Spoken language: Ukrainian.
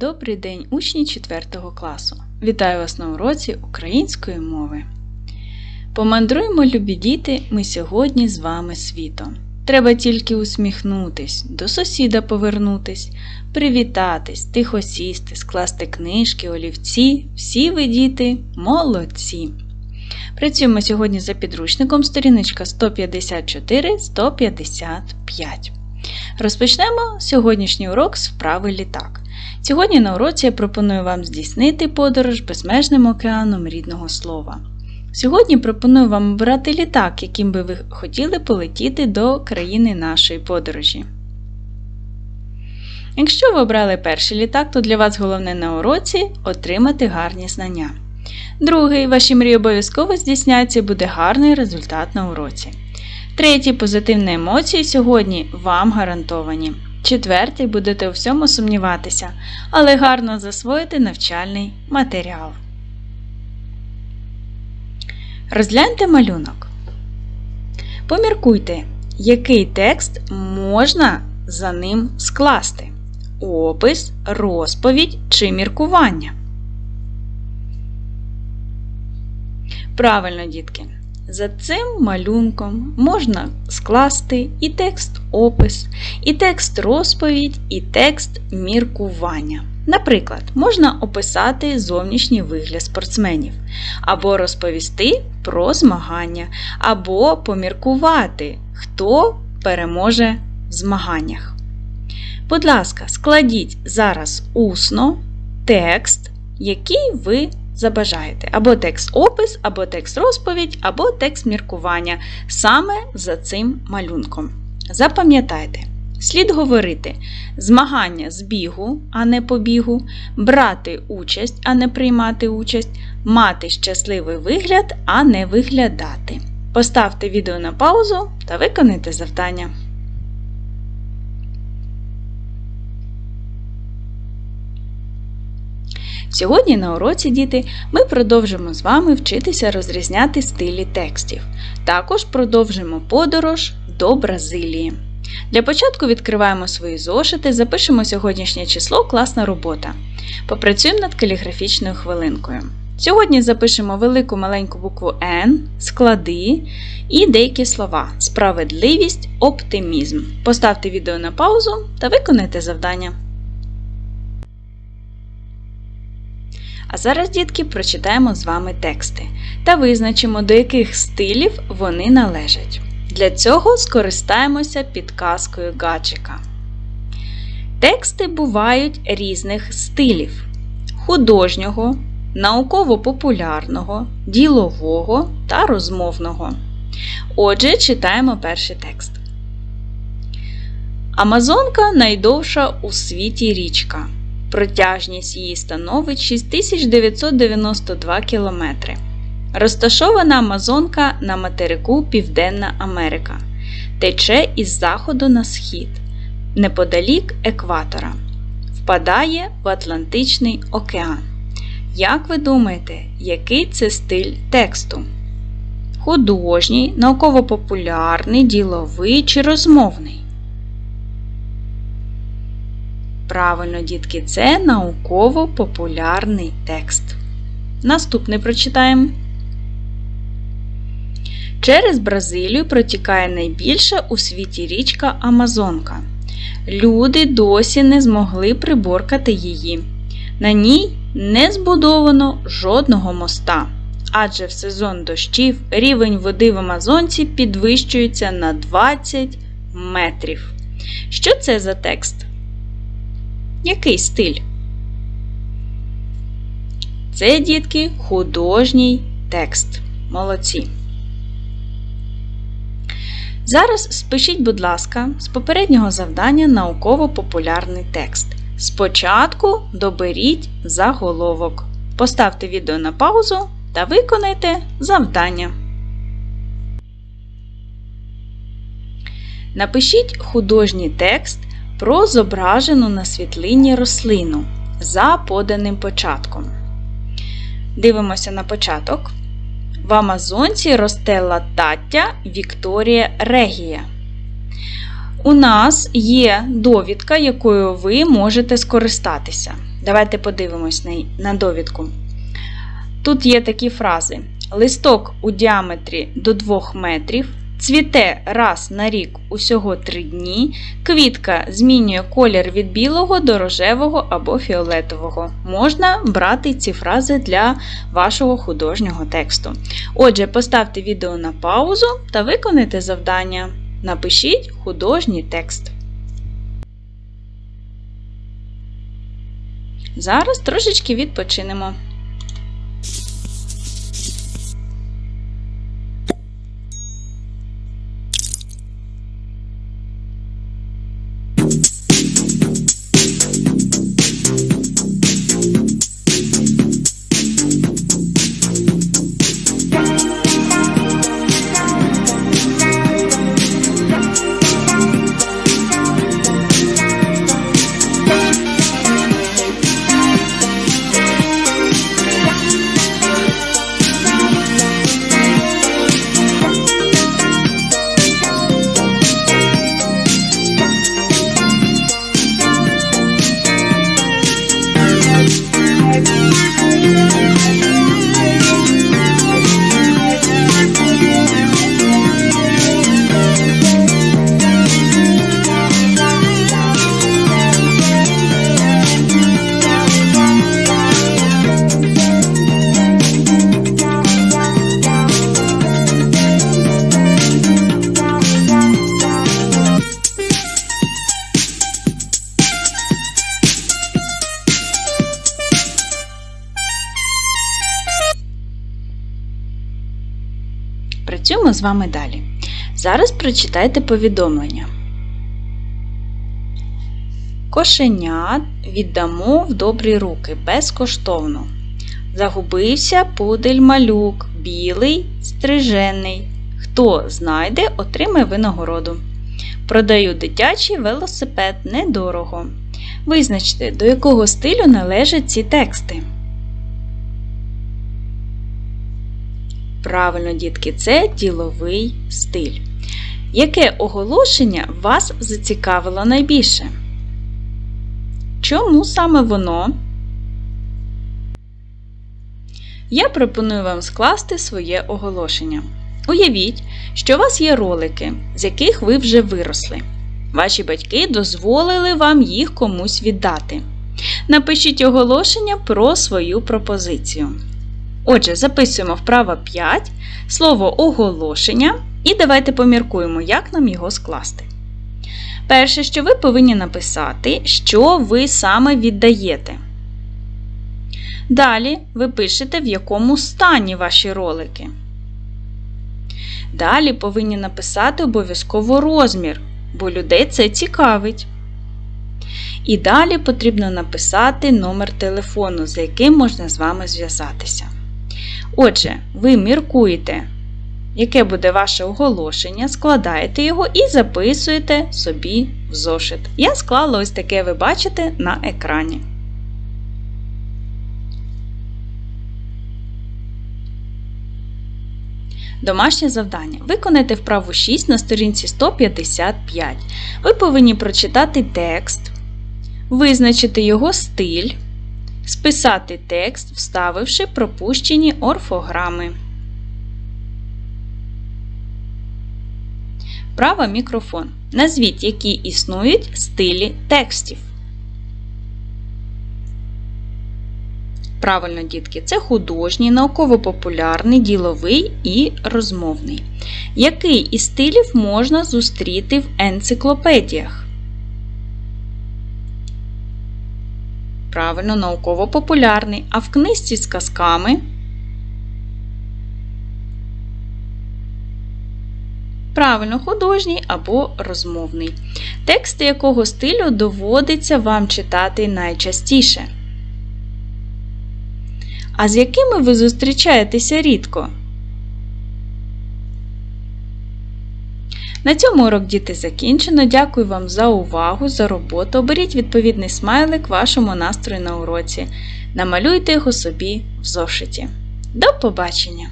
Добрий день, учні 4 класу! Вітаю вас на уроці української мови. Помандруємо, любі діти, ми сьогодні з вами світом. Треба тільки усміхнутись, до сусіда повернутись, привітатись, тихо сісти, скласти книжки, олівці. Всі ви, діти, молодці! Працюємо сьогодні за підручником сторіночка 154-155. Розпочнемо сьогоднішній урок з вправи літак. Сьогодні на уроці я пропоную вам здійснити подорож безмежним океаном рідного слова. Сьогодні пропоную вам обрати літак, яким би ви хотіли полетіти до країни нашої подорожі. Якщо ви обрали перший літак, то для вас головне на уроці отримати гарні знання. Другий, ваші мрії обов'язково здійсняться і буде гарний результат на уроці. Третій позитивні емоції сьогодні вам гарантовані. Четвертий будете у всьому сумніватися, але гарно засвоїти навчальний матеріал. Розгляньте малюнок. Поміркуйте, який текст можна за ним скласти: опис, розповідь чи міркування. Правильно, дітки. За цим малюнком можна скласти і текст опис, і текст розповідь, і текст міркування. Наприклад, можна описати зовнішній вигляд спортсменів, або розповісти про змагання, або поміркувати, хто переможе в змаганнях. Будь ласка, складіть зараз усно текст, який ви забажаєте. Або текст опис, або текст розповідь, або текст міркування саме за цим малюнком. Запам'ятайте, слід говорити змагання з бігу, а не по бігу, брати участь, а не приймати участь, мати щасливий вигляд, а не виглядати. Поставте відео на паузу та виконайте завдання. Сьогодні на уроці діти ми продовжимо з вами вчитися розрізняти стилі текстів. Також продовжимо подорож до Бразилії. Для початку відкриваємо свої зошити, запишемо сьогоднішнє число класна робота. Попрацюємо над каліграфічною хвилинкою. Сьогодні запишемо велику маленьку букву Н, склади і деякі слова справедливість, оптимізм. Поставте відео на паузу та виконайте завдання. А зараз, дітки, прочитаємо з вами тексти та визначимо, до яких стилів вони належать. Для цього скористаємося підказкою гаджика. Тексти бувають різних стилів: художнього, науково-популярного, ділового та розмовного. Отже, читаємо перший текст. Амазонка найдовша у світі річка. Протяжність її становить 6992 км. Розташована Амазонка на материку Південна Америка. Тече із заходу на схід, неподалік екватора. Впадає в Атлантичний океан. Як ви думаєте, який це стиль тексту? Художній, науково-популярний, діловий чи розмовний? Правильно, дітки, це науково-популярний текст. Наступний прочитаємо. Через Бразилію протікає найбільша у світі річка Амазонка. Люди досі не змогли приборкати її. На ній не збудовано жодного моста, адже в сезон дощів рівень води в Амазонці підвищується на 20 метрів. Що це за текст? Який стиль? Це, дітки, художній текст. Молодці. Зараз спишіть, будь ласка, з попереднього завдання науково-популярний текст. Спочатку доберіть заголовок. Поставте відео на паузу та виконайте завдання. Напишіть художній текст про зображену на світлині рослину за поданим початком. Дивимося на початок. В Амазонці росте латаття Вікторія Регія. у нас є довідка, якою ви можете скористатися. Давайте подивимось на, довідку. Тут є такі фрази: листок у діаметрі до 2 метрів, цвіте раз на рік усього 3 дні, квітка змінює колір від білого до рожевого або фіолетового. Можна брати ці фрази для вашого художнього тексту. Отже, поставте відео на паузу та виконайте завдання. Напишіть художній текст. Зараз трошечки відпочинемо. Працюємо з вами далі. Зараз прочитайте повідомлення. Кошенят віддамо в добрі руки безкоштовно. Загубився пудель малюк, білий, стрижений. Хто знайде, отримає винагороду. Продаю дитячий велосипед недорого. Визначте, до якого стилю належать ці тексти. Правильно, дітки, це діловий стиль. Яке оголошення вас зацікавило найбільше? Чому саме воно? Я пропоную вам скласти своє оголошення. Уявіть, що у вас є ролики, з яких ви вже виросли. Ваші батьки дозволили вам їх комусь віддати. Напишіть оголошення про свою пропозицію. Отже, записуємо вправо 5 слово оголошення і давайте поміркуємо, як нам його скласти. Перше, що ви повинні написати, що ви саме віддаєте. Далі ви пишете, в якому стані ваші ролики. Далі повинні написати обов'язково розмір, бо людей це цікавить. І далі потрібно написати номер телефону, за яким можна з вами зв'язатися. Отже, ви міркуєте, яке буде ваше оголошення, складаєте його і записуєте собі в зошит. Я склала ось таке, ви бачите, на екрані. Домашнє завдання. Виконайте вправу 6 на сторінці 155. Ви повинні прочитати текст, визначити його стиль, списати текст, вставивши пропущені орфограми. Права мікрофон. Назвіть, які існують стилі текстів. Правильно, дітки, це художній, науково-популярний, діловий і розмовний. Який із стилів можна зустріти в енциклопедіях? Правильно, науково-популярний. А в книжці з казками? Правильно, художній або розмовний. Тексти якого стилю доводиться вам читати найчастіше? А з якими ви зустрічаєтеся рідко? На цьому урок діти закінчено. Дякую вам за увагу, за роботу. Оберіть відповідний смайлик вашому настрою на уроці. Намалюйте його собі в зошиті. До побачення!